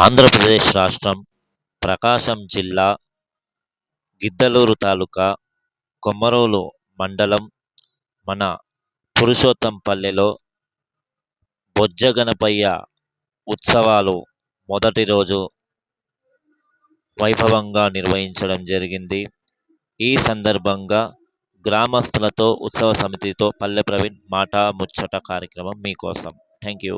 ఆంధ్రప్రదేశ్ రాష్ట్రం ప్రకాశం జిల్లా గిద్దలూరు తాలూకా కొమరోలు మండలం మన పురుషోత్తంపల్లెలో బొజ్జ గణపయ్య ఉత్సవాలు మొదటి రోజు వైభవంగా నిర్వహించడం జరిగింది. ఈ సందర్భంగా గ్రామస్తులతో ఉత్సవ సమితితో పల్లె ప్రవీణ్ మాట ముచ్చట కార్యక్రమం మీకోసం. థ్యాంక్ యూ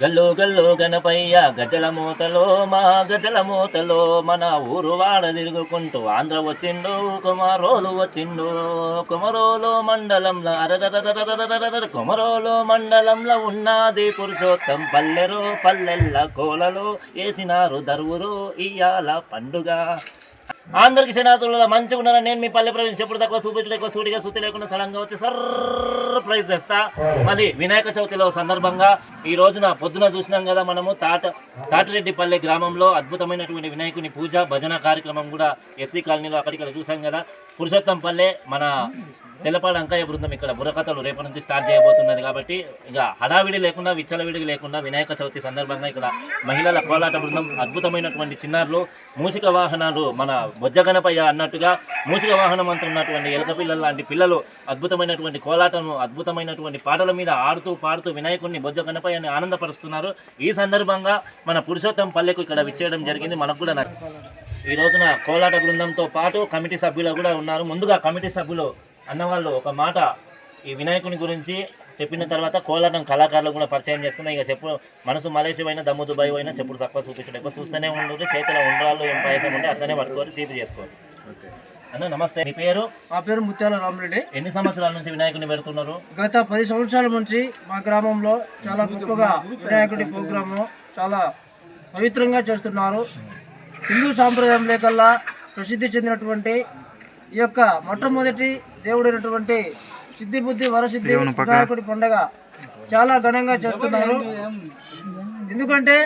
గల్లు గల్లు గణపయ్య గజల మూతలో మా గజల మూతలో మన ఊరు వాడ తిరుగుకుంటూ ఆంధ్ర వచ్చిండు కుమారోలు వచ్చిండు. కుమరోలు మండలంలో అరదరదరదరదరదర కుమరోలు మండలంలో ఉన్నది పురుషోత్తం పల్లెరు పల్లెల్ల కోలలో వేసినారు దరువురు ఇయ్యాల పండుగ ఆంధ్రకి సేనాతుల మంచిగా ఉన్నారని నేను మీ పల్లె ప్రవేశం ఎప్పుడు తక్కువ చూపించడం ఎక్కువ సూటిగా సుత్తి లేకుండా సడన్గా వచ్చి సర్ప్రైజ్ తెస్తా. మళ్ళీ వినాయక చవితిలో సందర్భంగా ఈ రోజున పొద్దున చూసినాం కదా మనము తాట తాటిరెడ్డిపల్లె గ్రామంలో అద్భుతమైనటువంటి వినాయకుని పూజ భజన కార్యక్రమం కూడా ఎస్సీ కాలనీలో అక్కడిక్కడ చూసాం కదా. పురుషోత్తంపల్లె మన తెల్లపాడు అంకాయ బృందం ఇక్కడ బుర్రకథలు రేపటి నుంచి స్టార్ట్ చేయబోతున్నది కాబట్టి ఇక హడావిడి లేకుండా విచ్చలవిడి లేకుండా వినాయక చవితి సందర్భంగా ఇక్కడ మహిళల కోలాట బృందం అద్భుతమైనటువంటి చిన్నారులు మూసిక వాహనాలు మన బొజ్జగనపయ్య అన్నట్టుగా మూసిక వాహనం అంటున్నటువంటి ఎలక పిల్లలు లాంటి పిల్లలు అద్భుతమైనటువంటి కోలాటము అద్భుతమైనటువంటి పాటల మీద ఆడుతూ పాడుతూ వినాయకుడిని బుజ్జగణపయ్యని ఆనందపరుస్తున్నారు. ఈ సందర్భంగా మన పురుషోత్తం పల్లెకు ఇక్కడ విచ్చేయడం జరిగింది. మనకు కూడా ఈ రోజున కోలాట బృందంతో పాటు కమిటీ సభ్యులు కూడా ఉన్నారు. ముందుగా కమిటీ సభ్యులు అన్నవాళ్ళు ఒక మాట ఈ వినాయకుని గురించి చెప్పిన తర్వాత కోలాటం కళాకారులు కూడా పరిచయం చేసుకున్నా ఇక చెప్పు మనసు మలేసి అయినా దమ్ము దుబాయ్ అయినా చెప్పుడు తక్కువ చూపించడం ఎక్కువ చూస్తూనే ఉండదు చేతిలో ఉండ్రాళ్ళు ఏం పాయసం ఉంటే అట్లనే పట్టుకొని తీపి చేసుకోవాలి అన్న నమస్తే. మీ పేరు? మా పేరు ముత్యాల రామరెడ్డి. ఎన్ని సంవత్సరాల నుంచి వినాయకుని పెడుతున్నారు? గత పది సంవత్సరాల నుంచి మా గ్రామంలో చాలా గొప్పగా వినాయకుడి ప్రోగ్రాము చాలా పవిత్రంగా చేస్తున్నారు. హిందూ సాంప్రదాయం లేకల్లా ప్రసిద్ధి చెందినటువంటి ఈ యొక్క మొట్టమొదటి దేవుడైనటువంటి సిద్ధి బుద్ధి వరసిద్ధి వినాయకుడి పండుగ చాలా ఘనంగా చేస్తున్నారు. ఎందుకంటే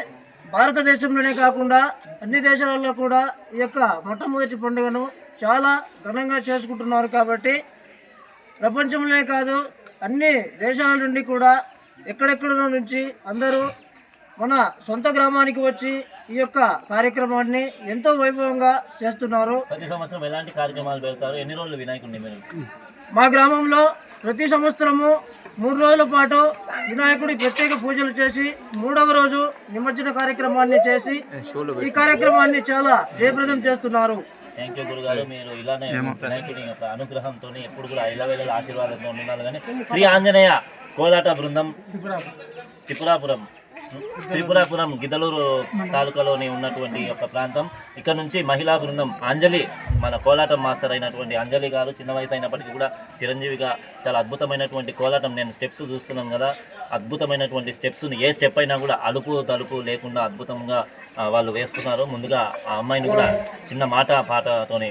భారతదేశంలోనే కాకుండా అన్ని దేశాలలో కూడా ఈ యొక్క మొట్టమొదటి పండుగను చాలా ఘనంగా చేసుకుంటున్నారు కాబట్టి ప్రపంచంలోనే కాదు అన్ని దేశాల నుండి కూడా ఎక్కడెక్కడో నుంచి అందరూ మన సొంత గ్రామానికి వచ్చి ఈ యొక్క కార్యక్రమాన్ని ఎంతో వైభవంగా చేస్తున్నారు. ప్రతి సంవత్సరం ఎలాంటి కార్యక్రమాలు పెడతారు? ఎన్ని రోజులు వినాయకుడిని మీరు మా గ్రామంలో ప్రతి సంవత్సరము మూడు రోజుల పాటు వినాయకుడి ప్రత్యేక పూజలు చేసి మూడవ రోజు నిమజ్జన కార్యక్రమాన్ని చేసి ఈ కార్యక్రమాన్ని చాలా జయప్రదం చేస్తున్నారు. థ్యాంక్ యూ గురుగారు. మీరు ఇలానే వినాయకుడి యొక్క అనుగ్రహంతో ఎప్పుడు కూడా ఇళ్ళవేళ ఆశీర్వాదంతో ఉండాలి కానీ శ్రీ ఆంజనేయ కోలాట బృందం త్రిపురాపురం త్రిపురాపురం గిద్దలూరు తాలూకాలోని ఉన్నటువంటి ఒక ప్రాంతం. ఇక్కడ నుంచి మహిళా బృందం అంజలి మన కోలాటం మాస్టర్ అయినటువంటి అంజలి గారు చిన్న వయసు అయినప్పటికీ కూడా చిరంజీవిగా చాలా అద్భుతమైనటువంటి కోలాటం నేను స్టెప్స్ చూస్తున్నాను కదా. అద్భుతమైనటువంటి స్టెప్స్ ఏ స్టెప్ అయినా కూడా అలుపు తలుపు లేకుండా అద్భుతంగా వాళ్ళు వేస్తున్నారు. ముందుగా ఆ అమ్మాయిని కూడా చిన్న మాట పాటతోనే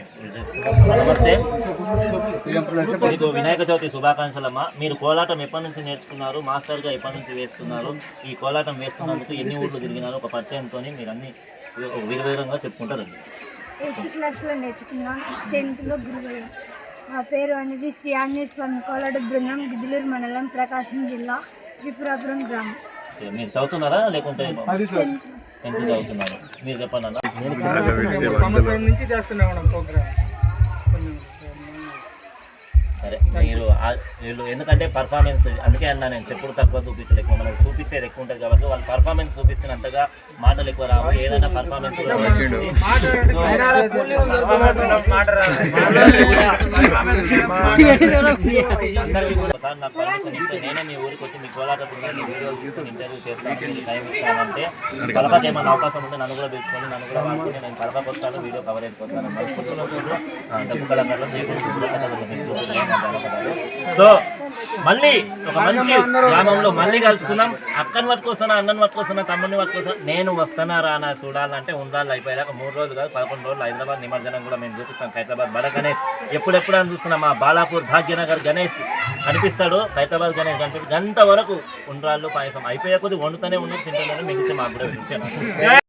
నమస్తే. మీకు వినాయక చవితి శుభాకాంక్షలమ్మ. మీరు కోలాటం ఎప్పటి నుంచి నేర్చుకున్నారు? మాస్టర్గా ఎప్పటి నుంచి వేస్తున్నారు? ఈ కోలాటం వేస్తున్నందుకు ఎన్ని ఊళ్ళు తిరిగినారు ఒక పరిచయంతో మీరు అన్ని వివరంగా చెప్పుకుంటారండి. ఎయిత్ క్లాస్లో నేర్చుకున్నాను టెన్త్లో గురువు నా పేరు అనేది శ్రీ ఆంజనేయ స్వామి కోలాడ బృందం గిద్దలూరు మండలం ప్రకాశం జిల్లా త్రిపురాపురం గ్రామం. మీరు చదువుతున్నారా? లేకుంటే టెన్త్. చదువుతున్నారు మీరు చెప్పండి అన్న. సంవత్సరం నుంచి చేస్తున్నాం ప్రోగ్రామ్. సరే మీరు వీళ్ళు ఎందుకంటే పర్ఫార్మెన్స్ అందుకే అన్నా నేను చెప్పుడు తక్కువ చూపించడం ఎక్కువ మనకు చూపించేది ఎక్కువ ఉంటుంది కాబట్టి వాళ్ళు పర్ఫార్మెన్స్ చూపించినంతగా మాటలు ఎక్కువ రావు ఏదైనా పర్ఫార్మెన్స్ అందరికీ కూడా ఒకసారి నాకు పర్మిషన్ ఇస్తే నేనే మీ ఊరికి వచ్చి మీ కోలాట బృందాన్ని వీడియోలు తీసుకొని ఇంటర్వ్యూ చేస్తాను మీకు టైం ఇస్తానంటే కలపకి ఏమైనా అవకాశం ఉంటే నన్ను కూడా తెలుసుకొని నన్ను కూడా వాడుకొని నేను కలపకి వస్తాను వీడియో మలుపుతున్న కూడా డబ్బు కళాకారులు మా. సో మళ్ళీ ఒక మంచి గ్రామంలో మళ్ళీ కలుసుకుందాం. అక్కని పట్టుకొస్తానా అన్నని పట్టుకొస్తానా తమ్ముని పట్టుకొస్తానా నేను వస్తానా రానా చూడాలంటే ఉండాలి అయిపోయాక మూడు రోజులు కాదు పదకొండు రోజులు హైదరాబాద్ నిమజ్జనం కూడా మేము చూపిస్తాం హైదరాబాద్ బడ గణేష్ ఎప్పుడెప్పుడు అని చూస్తున్నాం మా బాలాపూర్ భాగ్యనగర్ గణేష్ ఇస్తాడు. హైదరాబాద్ గణేష్ కనిపిస్తుంది గంట వరకు ఉండ్రాళ్ళు పాయసం. అయిపోయే కొద్ది వండుతూనే ఉన్నది తింటూనే మిగిలితే మాకు కూడా విషయం